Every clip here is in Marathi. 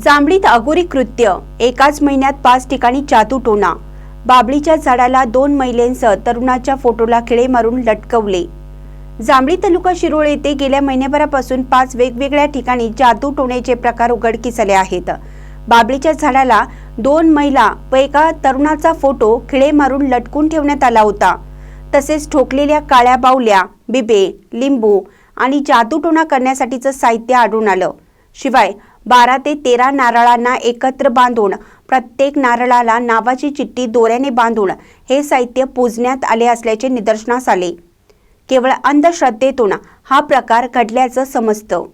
जांभळीत अगोरी कृत्य. एकाच महिन्यात पाच ठिकाणी जादूटोणा बाबळीच्या झाडाला दोन महिलेंसह तरुणाच्या फोटोला खिळे मारून लटकवले. जांभळी तालुका शिरोळ येथे गेल्या महिन्याभरापासून पाच वेगवेगळ्या ठिकाणी जादूटोण्याचे प्रकार उघडकीस आले आहेत. बाबळीच्या झाडाला दोन महिला व एका तरुणाचा फोटो खिळे मारून लटकून ठेवण्यात आला होता. तसेच ठोकलेल्या काळ्या बावल्या बिबे लिंबू आणि जादूटोणा करण्यासाठीचं साहित्य आढळून आलं. शिवाय बारा ते तेरा नारळांना एकत्र बांधून प्रत्येक नारळाला नावाची चिठ्ठी दोऱ्याने बांधून हे साहित्य पूजण्यात आले असल्याचे निदर्शनास आले. केवळ अंधश्रद्धेतून हा प्रकार घडल्याचं समजतं.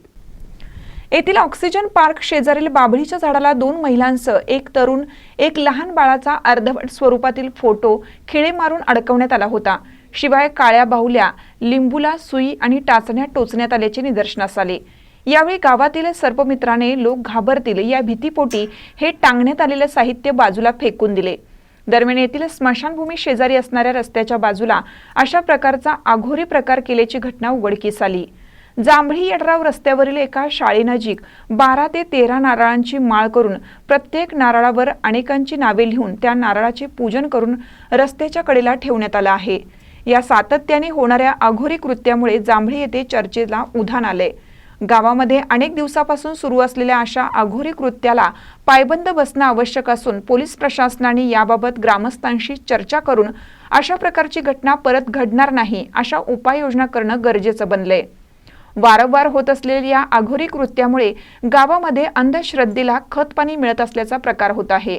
येथील ऑक्सिजन पार्क शेजारील बाभळीच्या झाडाला दोन महिलांसह एक तरुण एक लहान बाळाचा अर्धवट स्वरूपातील फोटो खिळे मारून अडकवण्यात आला होता. शिवाय काळ्या बाहुल्या लिंबूला सुई आणि टाचण्या टोचण्यात आल्याचे निदर्शनास आले. यावेळी गावातील सर्व मित्राने लोक घाबरतील या भीतीपोटी हे टांगण्यात आलेलं साहित्य बाजूला फेकून दिले. दरम्यान येथील स्मशानभूमी शेजारी असणाऱ्या रस्त्याच्या बाजूला अशा प्रकारचा आघोरी प्रकार केल्याची घटना उघडकीस आली. जांभळी यड्राव रस्त्यावरील एका शाळेनजीक बारा ते तेरा नारळांची माळ करून प्रत्येक नारळावर अनेकांची नावे लिहून त्या नारळाचे पूजन करून रस्त्याच्या कडेला ठेवण्यात आलं आहे. या सातत्याने होणाऱ्या अघोरी कृत्यामुळे जांभळी येथे चर्चेला उधाण आलंय. गावामध्ये अनेक दिवसापासून सुरू असलेल्या अशा अघोरी कृत्याला पायबंद बसणं आवश्यक असून पोलीस प्रशासनाने याबाबत ग्रामस्थांशी चर्चा करून अशा प्रकारची घटना परत घडणार नाही अशा उपाययोजना करणं गरजेचं बनलंय. वारंवार होत असलेल्या या अघोरी कृत्यामुळे गावामध्ये अंधश्रद्धेला खतपाणी मिळत असल्याचा प्रकार होत आहे.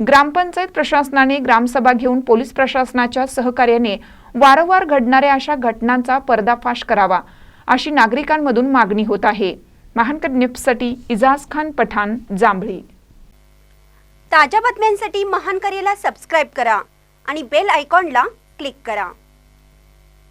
ग्रामपंचायत प्रशासनाने ग्रामसभा घेऊन पोलीस प्रशासनाच्या सहकार्याने वारंवार घडणाऱ्या अशा घटनांचा पर्दाफाश करावा. अशी नागरिकांमधून मागणी होत आहे. महानकर न्यूजसाठी इजाज खान पठाण जांभळी. ताज्या बातम्यांसाठी महानकरेला सबस्क्राईब करा आणि बेल आयकॉनला क्लिक करा.